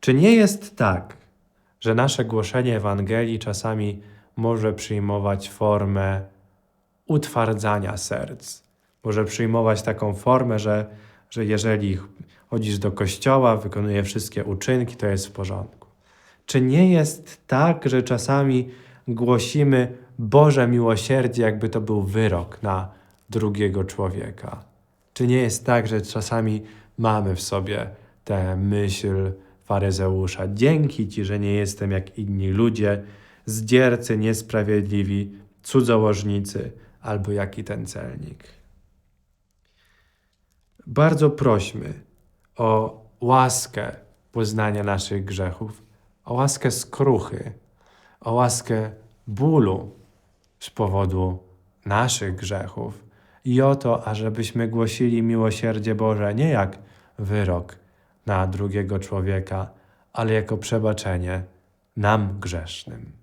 Czy nie jest tak, że nasze głoszenie Ewangelii czasami może przyjmować formę utwardzania serc? Może przyjmować taką formę, że, że jeżeli chodzisz do kościoła, wykonuje wszystkie uczynki, to jest w porządku. Czy nie jest tak, że czasami głosimy Boże miłosierdzie, jakby to był wyrok na drugiego człowieka? Czy nie jest tak, że czasami mamy w sobie tę myśl faryzeusza? Dzięki Ci, że nie jestem jak inni ludzie, zdziercy, niesprawiedliwi, cudzołożnicy albo jaki ten celnik. Bardzo prośmy o łaskę poznania naszych grzechów, o łaskę skruchy, o łaskę bólu z powodu naszych grzechów i o to, ażebyśmy głosili miłosierdzie Boże nie jak wyrok na drugiego człowieka, ale jako przebaczenie nam grzesznym.